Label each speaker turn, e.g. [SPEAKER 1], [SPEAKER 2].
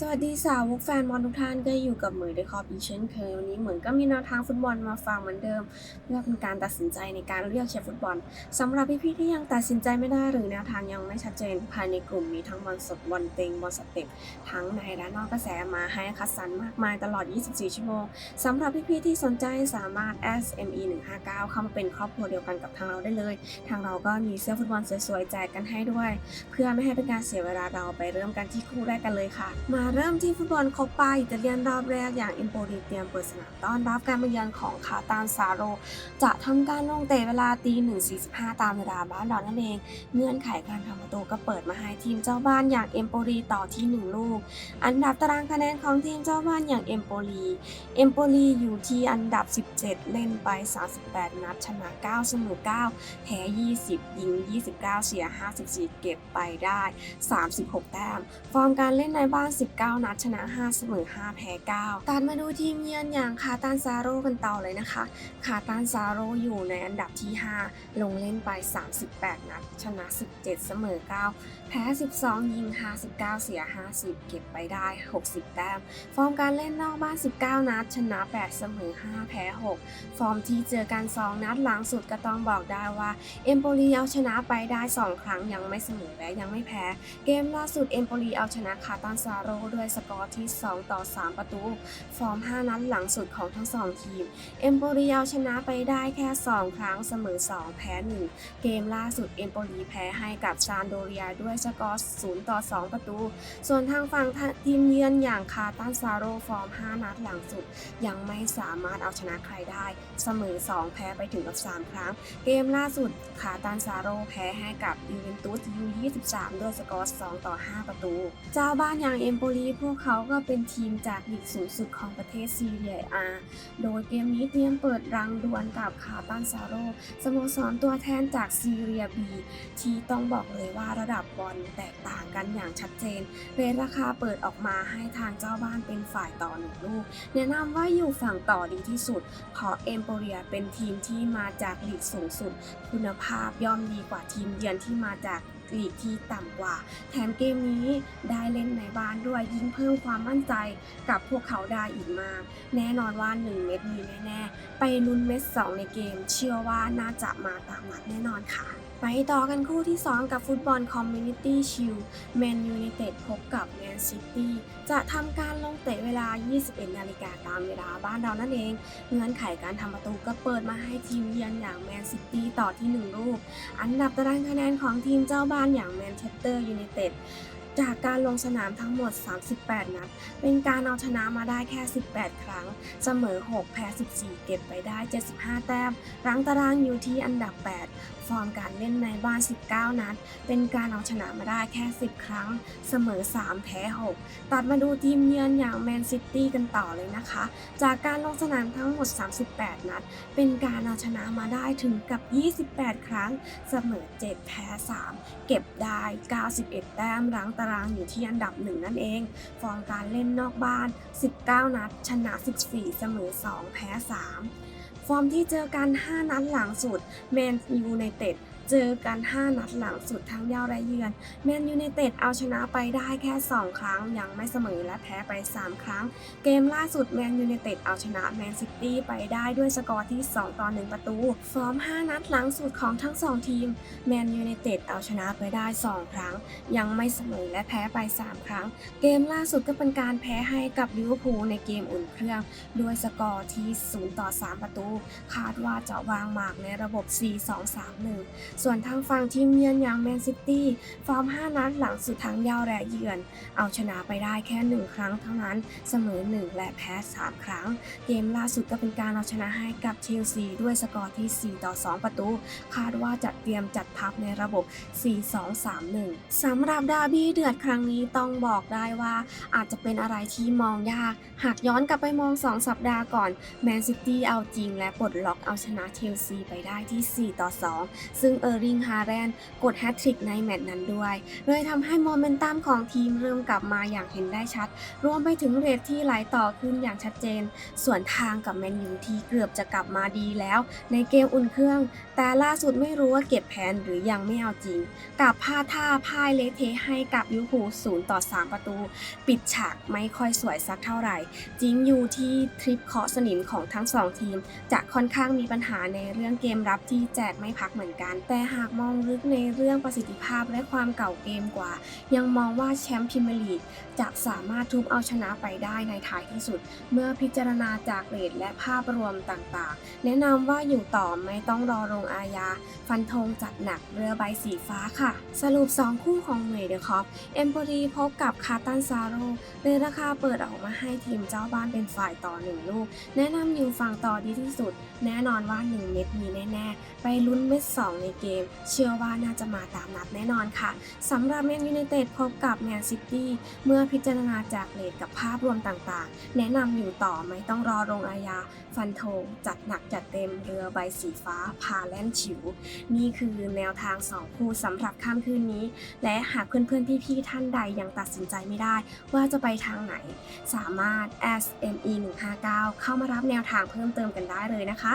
[SPEAKER 1] สวัสดีสาวกแฟนบอลทุกท่านก็อยู่กับเหมยเดคอปอีกเช่นเคยวันนี้เหมือนก็มีแนวทางฟุตบอลมาฟังเหมือนเดิมเพื่อเป็นการตัดสินใจในการเลือกเชียร์ฟุตบอลสำหรับพี่ๆที่ยังตัดสินใจไม่ได้หรือแนวทางยังไม่ชัดเจน ภายในกลุ่มมีทั้งบอลสดบอลเต็งบอลสเต็ปทั้งในและนอกกระแสมาให้คัดสรรมากมายตลอด 24 ชั่วโมงสำหรับพี่ๆที่สนใจสามารถ SME 159เข้ามาเป็นครอบครัวเดียวกันกับทางเราได้เลย ทางเราก็มีเสื้อฟุตบอลสวยๆแจกกันให้ด้วย เพื่อไม่ให้เป็นการเสียเวลาเราไปเริ่มกันที่คู่แรกกันเลยค่ะมาเริ่มที่ฟุตบอลโคปาอิตาเลียนรอบแรกอย่างอิมโปรีเตรียมเปิดสนามต้อนรับการมาเยือนของคาตานซาโร จะทำการลงเตะเวลาตี1.45ตามเวลาบ้านเรานั่นเอง เงื่อนไขการทำประตูก็เปิดมาให้ทีมเจ้าบ้านอย่างเอมโปรีต่อที่1ลูก อันดับตารางคะแนนของทีมเจ้าบ้านอย่างเอมโปรีเอมโปรีอยู่ที่อันดับ 17 เล่นไป 38 นัดชนะ9เสมอ9แพ้20 ยิง 29 เสีย 54 เก็บไปได้ 36 แต้ม ฟอร์มการเล่นในบ้าน19 นัดชนะ 5 เสมอ 5 แพ้ 9ตัดมาดูทีมเยือนอย่างคาตานซาโร่กันต่อเลยนะคะ คาตานซาโร่อยู่ในอันดับที่ 5 ลงเล่นไป 38 นัด ชนะ 17 เสมอ 9 แพ้ 12 ยิง 59 เสีย 50 เก็บไปได้ 60 แต้ม ฟอร์มการเล่นนอกบ้าน 19 นัด ชนะ 8 เสมอ 5 แพ้ 6 ฟอร์มที่เจอกัน 2 นัดหลังสุดก็ต้องบอกได้ว่า เอมโปลีเอาชนะไปได้ 2 ครั้งยังไม่เสมอและยังไม่แพ้ เกมล่าสุดเอมโปลีเอาชนะคาตานซาโร่ด้วยสกอร์ที่ 2 ต่อ 3 ประตู ฟอร์ม 5 นัดหลังสุดของทั้ง 2 ทีม เอมโปลีเอาชนะไปได้แค่ 2 ครั้งเสมอ 2 แพ้ 1 เกมล่าสุดเอมโปลีแพ้ให้กับซานโดเรียด้วยสกอร์ 0 ต่อ 2 ประตู ส่วนทางฝั่งทีมเยือนอย่างคาตานซาโรฟอร์ม 5 นัดหลังสุด ยังไม่สามารถเอาชนะใครได้ เสมอ 2 แพ้ไปถึงกับ 3 ครั้ง เกมล่าสุดคาตานซาโรแพ้ให้กับยูเวนตุสยู23ด้วยสกอร์ 2 ต่อ 5 ประตู เจ้าบ้านอย่างเอมโปลีพวกเขาก็เป็นทีมจากลีกสูงสุดของประเทศซีเรียอาโดยเกมนี้เตรียมเปิดรังดวลกับคาตานซาโรสโมสรตัวแทนจากซีเรียบีที่ต้องบอกเลยว่าระดับบอลแตกต่างกันอย่างชัดเจนเรทราคาเปิดออกมาให้ทางเจ้าบ้านเป็นฝ่ายต่อหนึ่งลูก แนะนำว่าอยู่ฝั่งต่อดีที่สุดเพราะเอมโปเรียเป็นทีมที่มาจากลีกสูงสุด คุณภาพย่อมดีกว่าทีมเยือนที่มาจาก ลีกที่ต่ำกว่า แถมเกมนี้ได้เล่นในบ้านด้วยยิ่งเพิ่มความมั่นใจกับพวกเขาได้อีกมาก แน่นอนว่า 1 เม็ดมีแน่ๆ ไปลุ้นเม็ด 2 ในเกม เชื่อว่าน่าจะมาตามนัดแน่นอนค่ะ ไปต่อกันคู่ที่ 2 กับฟุตบอลคอมมูนิตี้ชิลแมนยูไนเต็ดพบกับแมนซิตี้จะทำการลงเตะเวลา 21 นาฬิกาตามเวลาบ้านเรานั่นเอง เงื่อนไขการทำประตูก็เปิดมาให้ทีมเยือนอย่างแมนซิตี้ต่อที่1ลูกอันดับตารางคะแนนของทีมเจ้าบ้านอย่างแมนเชสเตอร์ยูไนเต็ด จากการลงสนามทั้งหมด 38 นัด เป็นการเอาชนะมาได้แค่ 18 ครั้ง เสมอ 6 แพ้ 14 เก็บไปได้ 75 แต้ม รั้งตารางอยู่ที่อันดับ 8 ฟอร์มการเล่นในบ้าน 19 นัด เป็นการเอาชนะมาได้แค่ 10 ครั้ง เสมอ 3 แพ้ 6 ตัดมาดูทีมเยือนอย่างแมนซิตี้กันต่อเลยนะคะ จากการลงสนามทั้งหมด 38 นัด เป็นการเอาชนะมาได้ถึงกับ 28 ครั้ง เสมอ 7 แพ้ 3 เก็บได้ 91 แต้ม รั้งตารางอยู่ที่อันดับ1นั่นเอง ฟอร์มการเล่นนอกบ้าน 19 นัด ชนะ 14 เสมอ 2 แพ้ 3 ฟอร์มที่เจอกัน 5 นัดหลังสุดแมนยูในเต็ด เจอกัน 5 นัดหลังสุดทั้งเย้าและเยือน แมนยูไนเต็ดเอาชนะไปได้แค่ 2 ครั้ง ยังไม่เสมอและแพ้ไป 3 ครั้ง เกมล่าสุดแมนยูไนเต็ดเอาชนะแมนซิตี้ไปได้ด้วยสกอร์ที่ 2 ต่อ 1 ประตู ฟอร์ม 5 นัดหลังสุดของทั้ง 2 ทีม แมนยูไนเต็ดเอาชนะไปได้ 2 ครั้ง ยังไม่เสมอและแพ้ไป 3 ครั้ง เกมล่าสุดก็เป็นการแพ้ให้กับลิเวอร์พูลในเกมอุ่นเครื่อง ด้วยสกอร์ที่ 0 ต่อ 3 ประตู คาดว่าจะวางหมากในระบบ 4-2-3-1ส่วนทางฝั่งทีมเยือนอย่างแมนซิตี้ฟอร์ม 5 นัดหลังสุดทั้งเย้าและเยือน เอาชนะไปได้แค่ 1 ครั้งเท่านั้น เสมอ 1 และแพ้ 3 ครั้ง เกมล่าสุดก็เป็นการเอาชนะให้กับเชลซีด้วยสกอร์ที่ 4 ต่อ 2 ประตู คาดว่าจะเตรียมจัดทัพในระบบ 4-2-3-1 สำหรับดาร์บี้เดือดครั้งนี้ต้องบอกได้ว่าอาจจะเป็นอะไรที่มองยาก หากย้อนกลับไปมอง 2 สัปดาห์ก่อนแมนซิตี้เอาจริงและปลดล็อกเอาชนะเชลซีไปได้ที่ 4 ต่อ 2 ซึ่งเออร์ริงฮาแรนกดแฮตทริกในแมตช์นั้นด้วย เลยทำให้โมเมนตัมของทีมเริ่มกลับมาอย่างเห็นได้ชัด รวมไปถึงเรทที่ไหลต่อขึ้นอย่างชัดเจน ส่วนทางกับแมนยูที่เกือบจะกลับมาดีแล้ว ในเกมอุ่นเครื่อง แต่ล่าสุดไม่รู้ว่าเก็บแผนหรือยังไม่เอาจริงกับพลาดท่าพ่ายเละเทะให้กับลิเวอร์พู0ต่อ 3 ประตู ปิดฉากไม่ค่อยสวยสักเท่าไหร่ จริงอยู่ที่ทริปเคาะสนิมของทั้งสองทีม จะค่อนข้างมีปัญหาในเรื่องเกมรับที่แจกไม่พักเหมือนกันแต่หากมองลึกในเรื่องประสิทธิภาพและความเก่าเกมกว่า ยังมองว่าแชมป์พรีเมียร์ลีกจะสามารถทุบเอาชนะไปได้ในท้ายที่สุด เมื่อพิจารณาจากเรทและภาพรวมต่างๆ แนะนำว่าอยู่ต่อไม่ต้องรอลงอาญา ฟันธงจัดหนักเรือใบสีฟ้าค่ะ สรุป 2 คู่ของเมย์เดอร์คอปเอมโปรีพบกับคาตันซาโรเรทราคาเปิดออกมาให้ทีมเจ้าบ้านเป็นฝ่ายต่อ1ลูก แนะนำอยู่ฝั่งต่อดีที่สุด แน่นอนว่า 1 เม็ดมีแน่ ๆ ไปลุ้นเม็ด2ในเกม เชื่อว่าน่าจะมาตามนัดแน่นอนค่ะสำหรับแมนยูไนเต็ดพบกับแมนซิตี้เมื่อพิจารณาจากเรทกับภาพรวมต่างๆ แนะนำอยู่ต่อไม่ต้องรอลงอาญา ฟันธงจัดหนักจัดเต็มเรือใบสีฟ้า พาแล่นฉิว นี่คือแนวทาง 2 คู่สำหรับค่ำคืนนี้ และหากเพื่อนๆ พี่ๆ ท่านใดยังตัดสินใจไม่ได้ ว่าจะไปทางไหน สามารถ SME 159เข้ามารับแนวทางเพิ่มเติมกันได้เลยนะคะ